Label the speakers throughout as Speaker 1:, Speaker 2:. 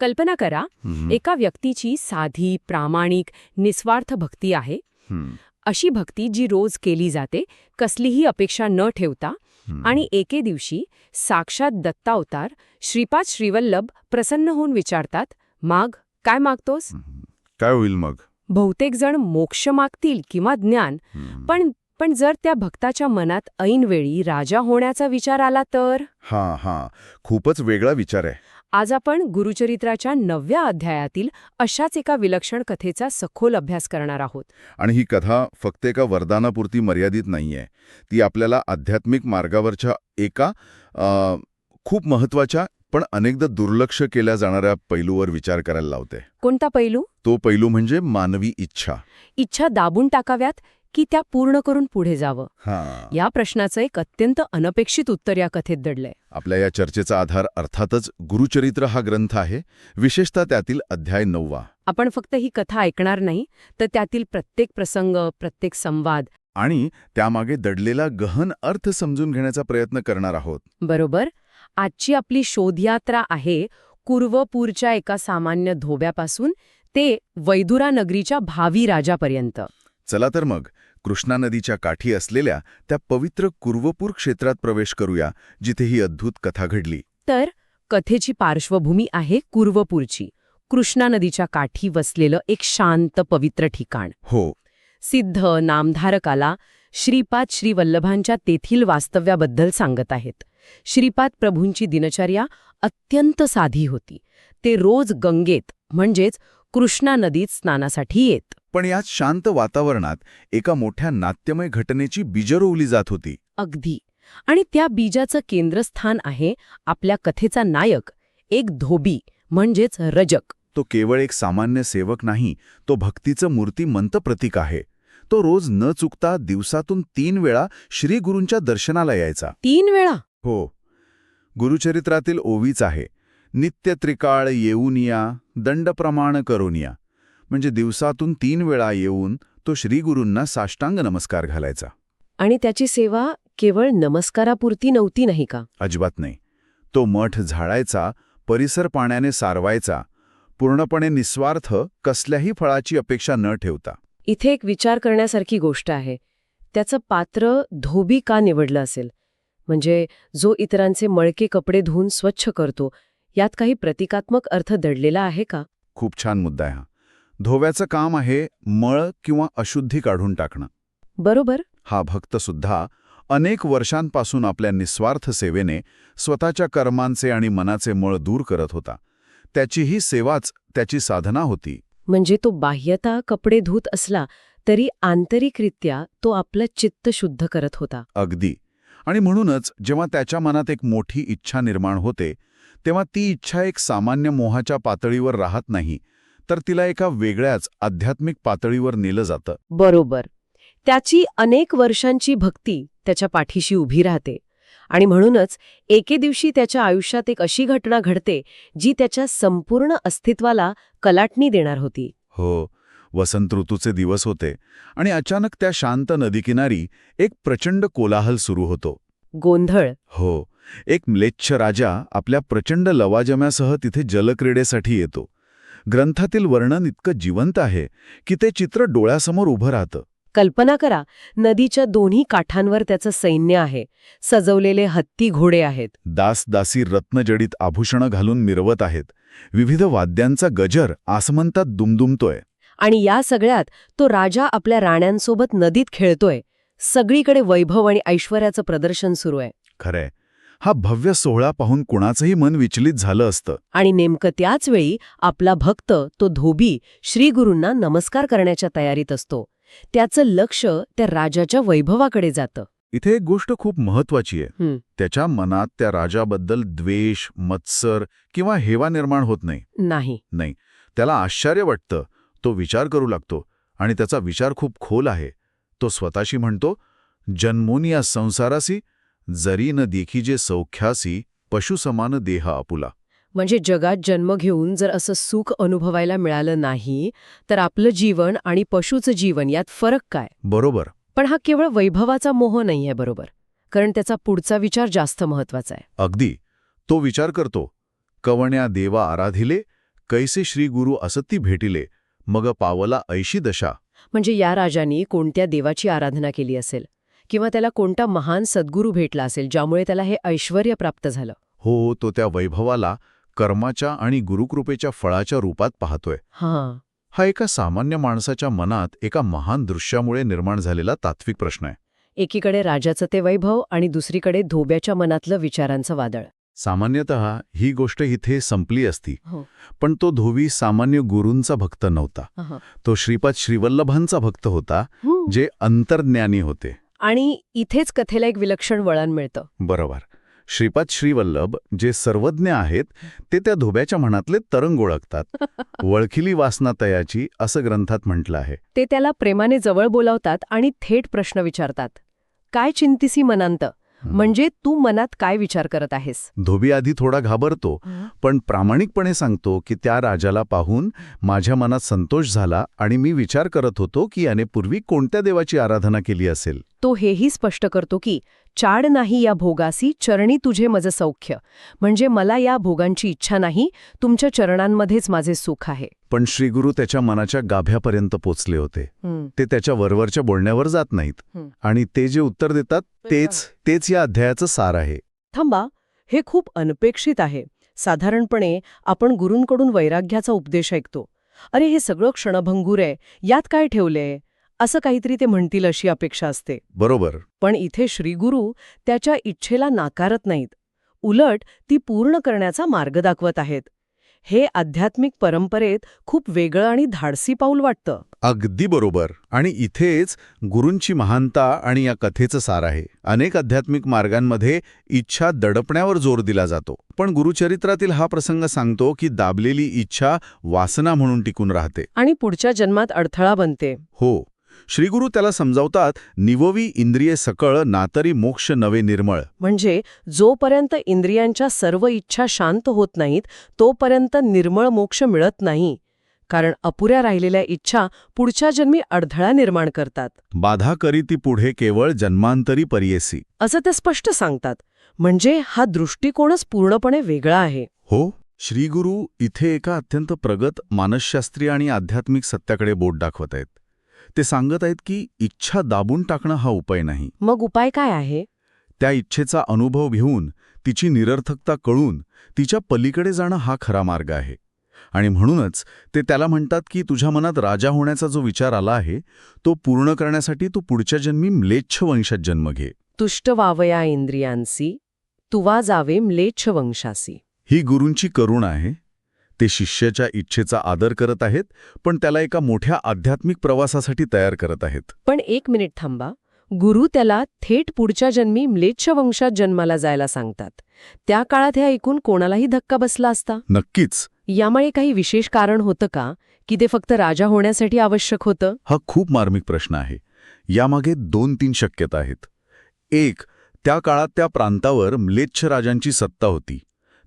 Speaker 1: कल्पना करा एका व्यक्तीची साधी प्रामाणिक निस्वार्थ भक्ती आहे अशी भक्ती जी रोज केली जाते कसलीही अपेक्षा न ठेवता. आणि एके दिवशी साक्षात दत्तावतार श्रीपाद श्रीवल्लभ प्रसन्न होऊन विचारतात माग काय मागतोस.
Speaker 2: काय होईल मग
Speaker 1: बहुतेक जण मोक्ष मागतील किंवा ज्ञान. पण पण जर त्या भक्ताच्या मनात ऐनवेळी राजा होण्याचा विचार आला तर?
Speaker 2: हा हा. खूपच वेगळा विचार आहे.
Speaker 1: आज आपण गुरुचरित्राच्या नवव्या अध्यायातील अशाच एका विलक्षण कथेचा सखोल अभ्यास करणार आहोत.
Speaker 2: आणि ही कथा फक्त एका वरदानापुरती मर्यादित नाहीये. ती आपल्याला आध्यात्मिक मार्गावरच्या एका अ, खूप महत्त्वाच्या पण अनेकदा दुर्लक्ष केल्या जाणाऱ्या पैलूवर विचार करायला लावते.
Speaker 1: कोणता पैलू?
Speaker 2: तो पैलू म्हणजे मानवी इच्छा.
Speaker 1: इच्छा दाबून टाकाव्यात की त्या पूर्ण करून पुढे जावं.
Speaker 2: हा.
Speaker 1: या प्रश्नाचं एक अत्यंत अनपेक्षित उत्तर या कथेत दडलंय.
Speaker 2: आपल्या या चर्चेचा आधार अर्थातच गुरुचरित्र हा ग्रंथ आहे. विशेषतः त्यातील अध्याय नववा.
Speaker 1: आपण फक्त ही कथा ऐकणार नाही तर त्यातील प्रत्येक प्रसंग प्रत्येक संवाद.
Speaker 2: आणि त्यामागे दडलेला गहन अर्थ समजून घेण्याचा प्रयत्न करणार आहोत.
Speaker 1: बरोबर? आजची आपली शोधयात्रा आहे कुर्वपूरच्या एका सामान्य धोब्यापासून ते वैदुरा नगरीच्या भावी राजापर्यंत.
Speaker 2: चला तर मग कृष्णा नदीच्या काठी असलेल्या त्या पवित्र कुर्वपूर क्षेत्रात प्रवेश करूया जिथे ही अद्भुत कथा घडली.
Speaker 1: तर कथेची पार्श्वभूमी आहे कुर्वपूरची. कृष्णा नदीच्या काठी वसलेलं एक शांत पवित्र ठिकाण.
Speaker 2: हो.
Speaker 1: सिद्ध नामधारकाला श्रीपाद श्रीवल्लभांच्या तेथील वास्तव्याबद्दल सांगत आहेत. श्रीपाद प्रभूंची दिनचर्या अत्यंत साधी होती. ते रोज गंगेत म्हणजेच कृष्णा नदीत स्नानासाठी येत.
Speaker 2: पण याच शांत वातावरणात एका मोठ्या नाट्यमय घटनेची बीजं रोवली जात होती.
Speaker 1: अगदी. आणि त्या बीजाचं केंद्रस्थान आहे आपल्या कथेचा नायक एक धोबी म्हणजेच रजक.
Speaker 2: तो केवळ एक सामान्य सेवक नाही तो भक्तीचं मूर्तिमंत प्रतीक आहे. तो रोज न चुकता दिवसातून तीन वेळा श्रीगुरूंच्या दर्शनाला यायचा.
Speaker 1: तीन वेळा?
Speaker 2: हो. गुरुचरित्रातील ओवीच आहे. नित्य त्रिकाळ येऊनिया दंडप्रमाण करोनिया म्हणजे दिवसातून तीन वेळा येऊन तो श्रीगुरूंना साष्टांग नमस्कार घालायचा.
Speaker 1: आणि त्याची सेवा केवळ नमस्कारापुरती नव्हती नाही का?
Speaker 2: अजिबात नाही. तो मठ झाडायचा परिसर पाण्याने सारवायचा पूर्णपणे निस्वार्थ कसल्याही फळाची अपेक्षा न ठेवता.
Speaker 1: इथे एक विचार करण्यासारखी गोष्ट आहे. त्याचं पात्र धोबी का निवडलं असेल? म्हणजे जो इतरांचे मळके कपडे धुवून स्वच्छ करतो यात काही प्रतिकात्मक अर्थ दडलेला आहे का?
Speaker 2: खूप छान मुद्दा आहे हा. धोव्याचं काम आहे मळ किंवा अशुद्धी काढून टाकणं.
Speaker 1: बरोबर.
Speaker 2: हा भक्तसुद्धा अनेक वर्षांपासून आपल्या निस्वार्थ सेवेने स्वतःच्या कर्मांचे आणि मनाचे मळ दूर करत होता. त्याची ही सेवाच त्याची साधना होती.
Speaker 1: म्हणजे तो बाह्यता कपडे धुत असला तरी आंतरिकरित्या तो आपलं चित्त शुद्ध करत होता.
Speaker 2: अगदी. आणि म्हणूनच जेव्हा त्याच्या मनात एक मोठी इच्छा निर्माण होते तेव्हा ती इच्छा एक सामान्य मोहाच्या पातळीवर राहत नाही तर तिला एका वेगळ्याच आध्यात्मिक पातळीवर नेलं जातं.
Speaker 1: बरोबर. त्याची अनेक वर्षांची भक्ती त्याच्या पाठीशी उभी राहते आणि म्हणूनच एके दिवशी त्याच्या आयुष्यात एक अशी घटना घडते जी त्याच्या संपूर्ण अस्तित्वाला कलाटणी देणार होती.
Speaker 2: हो वसंत ऋतूचे दिवस होते आणि अचानक त्या शांत नदीकिनारी एक प्रचंड कोलाहल सुरू होतो.
Speaker 1: गोंधळ.
Speaker 2: हो एक म्लेच्छ राजा आपल्या प्रचंड लवाजम्यासह तिथे जलक्रीडेसाठी येतो. ग्रंथातील वर्णन इतकं जिवंत आहे की ते चित्र डोळ्यासमोर उभं राहतं.
Speaker 1: कल्पना करा नदीच्या दोन्ही काठांवर त्याचं सैन्य आहे. सजवलेले हत्ती घोडे आहेत.
Speaker 2: दास दासी रत्नजडित आभूषणं घालून मिरवत आहेत. विविध वाद्यांचा गजर आसमंतात दुमदुमतोय.
Speaker 1: आणि या सगळ्यात तो राजा आपल्या राण्यांसोबत नदीत खेळतोय. सगळीकडे वैभव आणि ऐश्वर्याचं प्रदर्शन सुरू आहे.
Speaker 2: खरंय. हा भव्य सोहळा पाहून कुणाचंही मन विचलित झालं असतं.
Speaker 1: आणि नेमकं त्याच वेळी आपला भक्त तो धोबी श्रीगुरूंना नमस्कार करण्याच्या तयारीत असतो. त्याचं लक्ष त्या राजाच्या वैभवाकडे जातं.
Speaker 2: इथे एक गोष्ट खूप महत्वाची आहे. त्याच्या मनात त्या राजाबद्दल द्वेष मत्सर किंवा हेवा निर्माण होत नाही.
Speaker 1: नाही.
Speaker 2: नाही. त्याला आश्चर्य वाटतं. तो विचार करू लागतो आणि त्याचा विचार खूप खोल आहे. तो स्वतःशी म्हणतो जन्मोन या संसारासी जरी न देखीजे सौख्यासी पशुसमान देह आपुला.
Speaker 1: म्हणजे जगात जन्म घेऊन जर असं सुख अनुभवायला मिळालं नाही तर आपलं जीवन आणि पशुचं जीवन यात फरक काय?
Speaker 2: बरोबर.
Speaker 1: पण हा केवळ वैभवाचा मोह नाहीये बरोबर. कारण त्याचा पुढचा विचार जास्त महत्त्वाचा आहे.
Speaker 2: अगदी. तो विचार करतो कवण्या देवा आराधिले कैसे श्री गुरु असती भेटिले मग पावला ऐशी दशा.
Speaker 1: म्हणजे या राजानी कोणत्या देवाची आराधना केली असेल? किंवा त्याला कोणता महान सद्गुरू भेटला असेल ज्यामुळे त्याला हे ऐश्वर प्राप्त झालं?
Speaker 2: हो तो त्या वैभवाला कर्माच्या आणि गुरुकृपेच्या फळाच्या रूपात पाहतोय.
Speaker 1: हां.
Speaker 2: हा एका सामान्य माणसाच्या मनात एका महान दृश्यामुळे निर्माण झालेला तात्विक प्रश्न आहे.
Speaker 1: एकीकडे राजाचं ते वैभव आणि दुसरीकडे धोब्याच्या मनातलं विचारांचं वादळ.
Speaker 2: सामान्यतः ही गोष्ट इथे संपली असती.
Speaker 1: हो.
Speaker 2: पण तो धोबी सामान्य गुरूंचा भक्त नव्हता. तो श्रीपाद श्रीवल्लभांचा भक्त होता जे अंतर्ज्ञानी होते.
Speaker 1: आणि इथेच कथेला एक विलक्षण वळण मिळतं.
Speaker 2: बरोबर. श्रीपाद श्रीवल्लभ जे सर्वज्ञ आहेत ते त्या धोब्याच्या मनातले तरंग ओळखतात. वळखिली वासना तयाची असं ग्रंथात म्हटलं आहे.
Speaker 1: ते त्याला प्रेमाने जवळ बोलावतात आणि थेट प्रश्न विचारतात. काय चिंतिसी मनांत? म्हणजे तू मनात काय विचार करत आहेस?
Speaker 2: धोबी आधी थोडा घाबरतो पण प्रामाणिकपणे सांगतो की त्या राजाला पाहून माझ्या मनात संतोष झाला आणि मी विचार करत होतो की याने पूर्वी कोणत्या देवाची आराधना केली असेल?
Speaker 1: तो हेही स्पष्ट करतो की चाड नाही या भोगासी चरणी तुझे मज सौख्य. म्हणजे मला या भोगांची इच्छा नाही तुमच्या चरणांमध्येच माझे सुख आहे.
Speaker 2: पण श्रीगुरू त्याच्या मनाच्या गाभ्यापर्यंत पोचले होते. ते त्याच्या वरवरच्या बोलण्यावर जात नाहीत. आणि ते जे उत्तर देतात तेच तेच या अध्यायाचं सार आहे.
Speaker 1: थांबा हे खूप अनपेक्षित आहे. साधारणपणे आपण गुरूंकडून वैराग्याचा उपदेश ऐकतो. अरे हे सगळं क्षणभंगूर आहे. यात काय ठेवलंय? असं काहीतरी ते म्हणतील अशी अपेक्षा असते.
Speaker 2: बरोबर.
Speaker 1: पण इथे श्रीगुरू त्याच्या इच्छेला नाकारत नाहीत. उलट ती पूर्ण करण्याचा मार्ग दाखवत आहेत. हे आध्यात्मिक परंपरेत खूप वेगळं आणि धाडसी पाऊल वाटतं.
Speaker 2: अगदी बरोबर. आणि इथेच गुरूंची महानता आणि या कथेचं सार आहे. अनेक आध्यात्मिक मार्गांमध्ये इच्छा दडपण्यावर जोर दिला जातो. पण गुरुचरित्रातील हा प्रसंग सांगतो की दाबलेली इच्छा वासना म्हणून टिकून राहते.
Speaker 1: आणि पुढच्या जन्मात अडथळा बनते.
Speaker 2: हो. श्रीगुरू त्याला समजावतात निववी इंद्रिये सकळ नातरी मोक्ष नवे निर्मळ.
Speaker 1: म्हणजे जोपर्यंत इंद्रियांच्या सर्व इच्छा शांत होत नाहीत तोपर्यंत निर्मळ मोक्ष मिळत नाही. कारण अपुऱ्या राहिलेल्या इच्छा पुढच्या जन्मी अडथळा निर्माण करतात.
Speaker 2: बाधा करी ती पुढे केवळ जन्मांतरी परियेसी.
Speaker 1: असं ते स्पष्ट सांगतात. म्हणजे हा दृष्टिकोनच पूर्णपणे वेगळा आहे.
Speaker 2: हो श्रीगुरू इथे एका अत्यंत प्रगत मानसशास्त्रीय आणि आध्यात्मिक सत्याकडे बोट दाखवत आहेत. ते सांगत आहेत की इच्छा दाबून टाकणं हा उपाय नाही.
Speaker 1: मग उपाय काय आहे?
Speaker 2: त्या इच्छेचा अनुभव घेऊन तिची निरर्थकता कळून तिच्या पलीकडे जाणं हा खरा मार्ग आहे. आणि म्हणूनच ते त्याला म्हणतात की तुझ्या मनात राजा होण्याचा जो विचार आला आहे तो पूर्ण करण्यासाठी तू पुढच्या जन्मी म्लेच्छ वंशात जन्म घे.
Speaker 1: तुष्ट वावया इंद्रियांसी तुवा जावे म्लेच्छ वंशासी.
Speaker 2: ही गुरूंची करुणा आहे ते शिष्याच्या इच्छेचा आदर करत आहेत पण त्याला एका मोठ्या आध्यात्मिक प्रवासासाठी तयार करत आहेत.
Speaker 1: पण एक मिनिट थांबा. गुरु त्याला थेट पुढच्या जन्मी म्लेच्छ वंशात जन्माला जायला सांगतात. त्या काळात हे ऐकून कोणालाही धक्का बसला असता?
Speaker 2: नक्कीच.
Speaker 1: यामुळे काही विशेष कारण होतं का की ते फक्त राजा होण्यासाठी आवश्यक होतं?
Speaker 2: हा खूप मार्मिक प्रश्न आहे. यामागे दोन तीन शक्यता आहेत. एक त्या काळात त्या प्रांतावर म्लेच्छ राजांची सत्ता होती.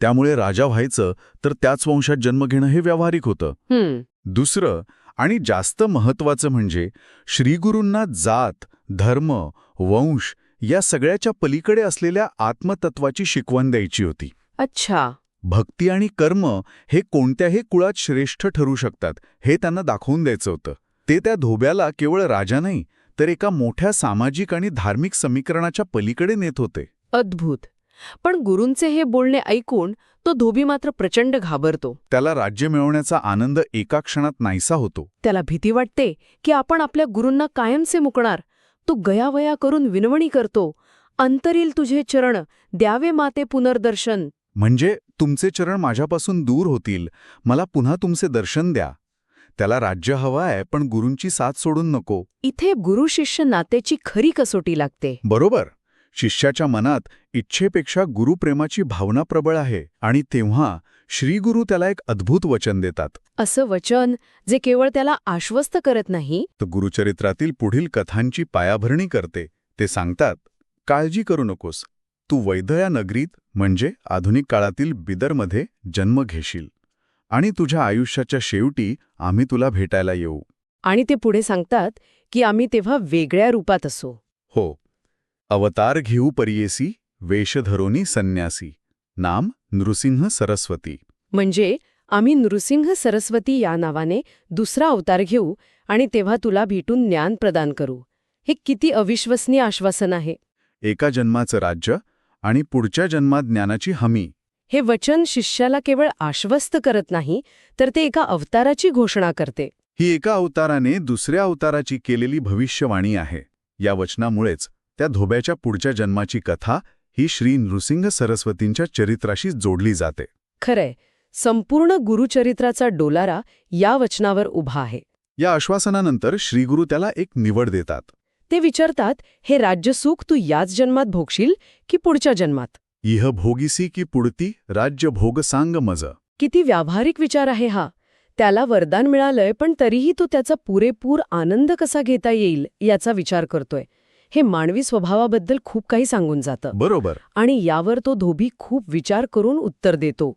Speaker 2: त्यामुळे राजा व्हायचं तर त्याच वंशात जन्म घेणं हे व्यावहारिक होतं. दुसरं आणि जास्त महत्वाचं म्हणजे श्रीगुरूंना जात धर्म वंश या सगळ्याच्या पलीकडे असलेल्या आत्मतत्वाची शिकवण द्यायची होती.
Speaker 1: अच्छा.
Speaker 2: भक्ती आणि कर्म हे कोणत्याही कुळात श्रेष्ठ ठरू शकतात हे त्यांना दाखवून द्यायचं होतं. ते त्या धोब्याला केवळ राजा नाही तर एका मोठ्या सामाजिक आणि धार्मिक समीकरणाच्या पलीकडे नेत होते.
Speaker 1: अद्भुत. पण गुरूंचे हे बोलणे ऐकून तो धोबी मात्र प्रचंड घाबरतो.
Speaker 2: त्याला राज्य मिळवण्याचा आनंद एका क्षणात नाहीसा होतो.
Speaker 1: त्याला भीती वाटते की आपण आपल्या गुरूंना कायमचे मुकणार. तो गयावया करून विनवणी करतो अंतरील तुझे चरण द्यावे माते पुनर्दर्शन.
Speaker 2: म्हणजे तुमचे चरण माझ्यापासून दूर होतील. मला पुन्हा तुमचे दर्शन द्या. त्याला राज्य हवं आहे पण गुरूंची साथ सोडून नको.
Speaker 1: इथे गुरु शिष्य नात्याची खरी कसोटी लागते.
Speaker 2: बरोबर. शिष्याच्या मनात इच्छेपेक्षा गुरुप्रेमाची भावना प्रबळ आहे आणि तेव्हा श्रीगुरू त्याला एक अद्भुत वचन देतात.
Speaker 1: असं वचन जे केवळ त्याला आश्वस्त करत नाही
Speaker 2: तर गुरुचरित्रातील पुढील कथांची पायाभरणी करते. ते सांगतात काळजी करू नकोस. तू वैध या नगरीत म्हणजे आधुनिक काळातील बिदरमध्ये जन्म घेशील. आणि तुझ्या आयुष्याच्या शेवटी आम्ही तुला भेटायला येऊ.
Speaker 1: आणि ते पुढे सांगतात की आम्ही तेव्हा वेगळ्या रूपात असू.
Speaker 2: हो अवतार घेऊ परियेसी वेशधरोनी संन्यासी. नाम नृसिंह सरस्वती.
Speaker 1: म्हणजे आम्ही नृसिंह सरस्वती या नावाने दुसरा अवतार घेऊ आणि तेव्हा तुला भेटून ज्ञान प्रदान करू. हे किती अविश्वसनीय आश्वासन आहे.
Speaker 2: एका जन्माचं राज्य आणि पुढच्या जन्मात ज्ञानाची हमी.
Speaker 1: हे वचन शिष्याला केवळ आश्वस्त करत नाही तर ते एका अवताराची घोषणा करते.
Speaker 2: ही एका अवताराने दुसऱ्या अवताराची केलेली भविष्यवाणी आहे. या वचनामुळेच त्या धोब्याच्या पुढच्या जन्माची कथा ही श्री नृसिंह सरस्वतींच्या चरित्राशी जोडली जाते.
Speaker 1: खरंय. संपूर्ण गुरुचरित्राचा डोलारा या वचनावर उभा आहे.
Speaker 2: या आश्वासनानंतर श्रीगुरु त्याला एक निवड देतात.
Speaker 1: ते विचारतात हे राज्यसुख तू याच जन्मात भोगशील की पुढच्या जन्मात?
Speaker 2: इह भोगिसी की पुडती राज्य भोग सांग मज.
Speaker 1: किती व्यावहारिक विचार आहे हा. त्याला वरदान मिळालंय पण तरीही तो त्याचा पुरेपूर आनंद कसा घेता येईल याचा विचार करतोय. हे मानवी स्वभावाबद्दल खूप काही सांगून जातं.
Speaker 2: बरोबर.
Speaker 1: आणि यावर तो धोबी खूप विचार करून उत्तर देतो.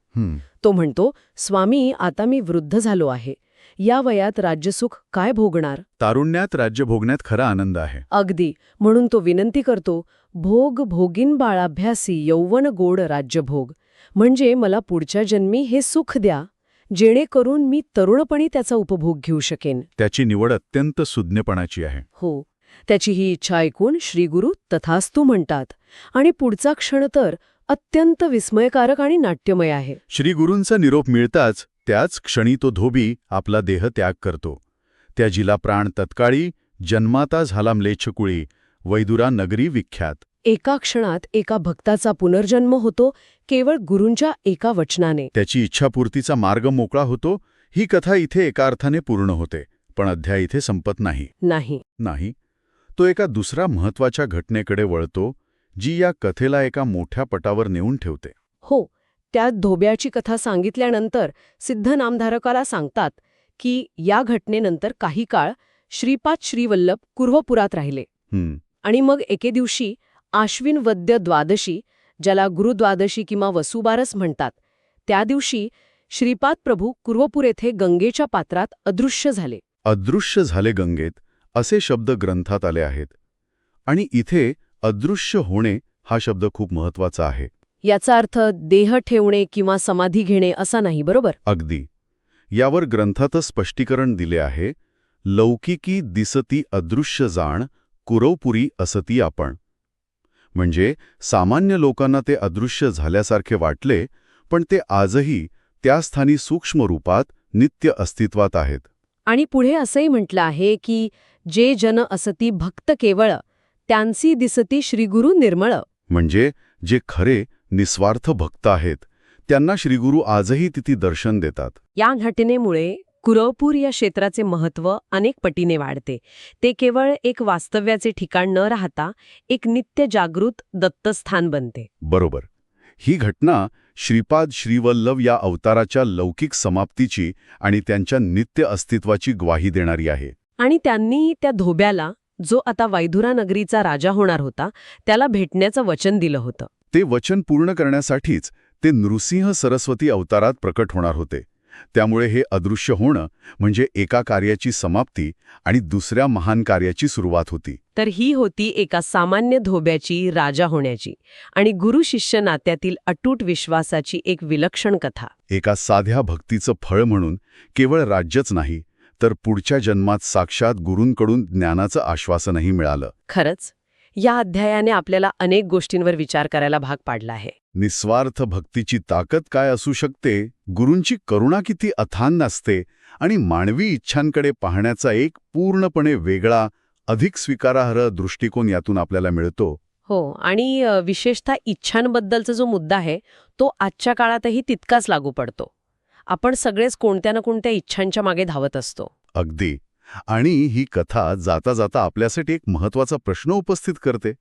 Speaker 1: तो म्हणतो स्वामी आता मी वृद्ध झालो आहे. या वयात राज्यसुख काय भोगणार?
Speaker 2: तारुण्यात राज्य भोगण्यात खरा आनंद आहे.
Speaker 1: अगदी. म्हणून तो विनंती करतो भोग भोगीन बाळाभ्यासी यौवन गोड राज्यभोग म्हणजे मला पुढच्या जन्मी हे सुख द्या जेणेकरून मी तरुणपणी त्याचा उपभोग घेऊ शकेन.
Speaker 2: त्याची निवड अत्यंत सुज्ञपणाची आहे.
Speaker 1: हो. त्याची ही इच्छा ऐकून श्रीगुरु तथास्तू म्हणतात. आणि पुढचा क्षण तर अत्यंत विस्मयकारक आणि नाट्यमय आहे.
Speaker 2: श्रीगुरूंचा निरोप मिळताच त्याच क्षणी तो धोबी आपला देह त्याग करतो. त्या जिला प्राण तत्काळी जन्माता झाला म्लेच्छकुळी वैदुरा नगरी विख्यात.
Speaker 1: एका क्षणात एका भक्ताचा पुनर्जन्म होतो केवळ गुरूंच्या एका वचनाने.
Speaker 2: त्याची इच्छापूर्तीचा मार्ग मोकळा होतो ही कथा इथे एका अर्थाने पूर्ण होते पण अध्याय इथे संपत नाही.
Speaker 1: नाही.
Speaker 2: नाही. तो एका दुसरा महत्त्वाच्या घटनेकडे वळतो जी या कथेला एका मोठ्या पटावर नेऊन ठेवते.
Speaker 1: हो त्या धोब्याची कथा सांगितल्यानंतर सिद्ध नामधारकाला सांगतात की या घटनेनंतर काही काळ श्रीपाद श्रीवल्लभ कुर्वपुरात राहिले. आणि मग एके दिवशी आश्विन वद्य द्वादशी ज्याला गुरुद्वादशी किंवा वसुबारस म्हणतात त्या दिवशी श्रीपाद प्रभू कुर्वपूर येथे गंगेच्या पात्रात अदृश्य झाले.
Speaker 2: अदृश्य झाले गंगेत असे शब्द ग्रंथात आले आहेत. आणि इथे अदृश्य होणे हा शब्द खूप महत्त्वाचा आहे.
Speaker 1: याचा अर्थ देह ठेवणे किंवा समाधी घेणे असा नाही बरोबर?
Speaker 2: अगदी. यावर ग्रंथातच स्पष्टीकरण दिले आहे लौकिकी दिसती अदृश्य जाण कुरवपुरी असती आपण. म्हणजे सामान्य लोकांना ते अदृश्य झाल्यासारखे वाटले पण ते आजही त्या स्थानी सूक्ष्म रूपात नित्य अस्तित्वात आहेत.
Speaker 1: आणि पुढे असंही म्हटलं आहे की जे जन असती भक्त केवळ त्यांसी दिसती श्रीगुरु निर्मळ.
Speaker 2: म्हणजे जे खरे निस्वार्थ भक्त आहेत त्यांना श्रीगुरू आजही तिथे दर्शन देतात.
Speaker 1: या घटनेमुळे कुरवपूर या क्षेत्राचे महत्त्व अनेक पटीने वाढते. ते केवळ एक वास्तव्याचे ठिकाण न राहता एक नित्य जागृत दत्तस्थान बनते.
Speaker 2: बरोबर. ही घटना श्रीपाद श्रीवल्लभ या अवताराच्या लौकिक समाप्तीची आणि त्यांच्या नित्य अस्तित्वाची ग्वाही देणारी आहे.
Speaker 1: आणि त्यांनी त्या धोब्याला जो आता वैधुरा नगरीचा राजा होणार होता त्याला भेटण्याचं वचन दिलं होतं.
Speaker 2: ते वचन पूर्ण करण्यासाठीच ते नृसिंह सरस्वती अवतारात प्रकट होणार होते. त्यामुळे हे अदृश्य होणं म्हणजे एका कार्याची समाप्ती आणि दुसऱ्या महान कार्याची सुरुवात होती.
Speaker 1: तर ही होती एका सामान्य धोब्याची राजा होण्याची आणि गुरु शिष्य नात्यातील अटूट विश्वासाची एक विलक्षण कथा.
Speaker 2: एका साध्या भक्तीचं फळ म्हणून केवळ राज्यच नाही तर पुढच्या जन्मात साक्षात गुरूंकडून ज्ञानाचं आश्वासनही मिळालं.
Speaker 1: खरंच? या अध्यायाने आपल्याला अनेक गोष्टींवर विचार करायला भाग पाडला आहे.
Speaker 2: निस्वार्थ भक्तीची ताकद काय असू शकते? गुरूंची करुणा किती अथान असते? आणि मानवी इच्छांकडे पाहण्याचा एक पूर्णपणे वेगळा अधिक स्वीकारार्ह दृष्टिकोन यातून आपल्याला मिळतो.
Speaker 1: हो आणि विशेषतः इच्छांबद्दलचा जो मुद्दा आहे तो आजच्या काळातही तितकाच लागू पडतो. आपण सगळेच कोणत्या ना कोणत्या इच्छांच्या मागे धावत असतो.
Speaker 2: अगदी. आणि ही कथा जाता जाता आपल्यासाठी एक महत्त्वाचा प्रश्न उपस्थित करते.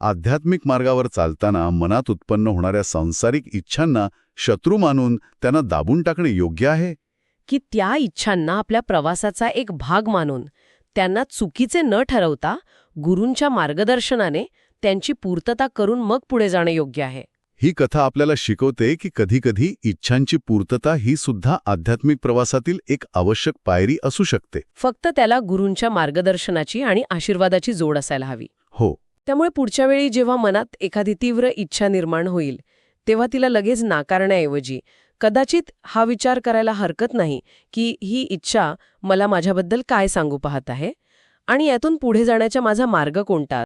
Speaker 2: आध्यात्मिक मार्गावर चालताना मनात उत्पन्न होणाऱ्या सांसारिक इच्छांना शत्रू मानून त्यांना दाबून टाकणे योग्य आहे?
Speaker 1: की त्या इच्छांना आपल्या प्रवासाचा एक भाग मानून त्यांना चुकीचे न ठरवता गुरूंच्या मार्गदर्शनाने त्यांची पूर्तता करून मग पुढे जाणे योग्य आहे.
Speaker 2: ही कथा आपल्याला शिकवते की कधीकधी इच्छांची पूर्तता ही सुद्धा आध्यात्मिक प्रवासातील एक आवश्यक पायरी असू शकते.
Speaker 1: फक्त त्याला गुरूंच्या मार्गदर्शनाची आणि आशीर्वादाची जोड असायला हवी.
Speaker 2: हो.
Speaker 1: त्यामुळे पुढच्या वेळी जेव्हा मनात एखादी तीव्र इच्छा निर्माण होईल तेव्हा तिला लगेच नाकारण्याऐवजी कदाचित हा विचार करायला हरकत नाही की ही इच्छा मला माझ्याबद्दल काय सांगू पाहत आहे आणि यातून पुढे जाण्याचा माझा मार्ग कोणता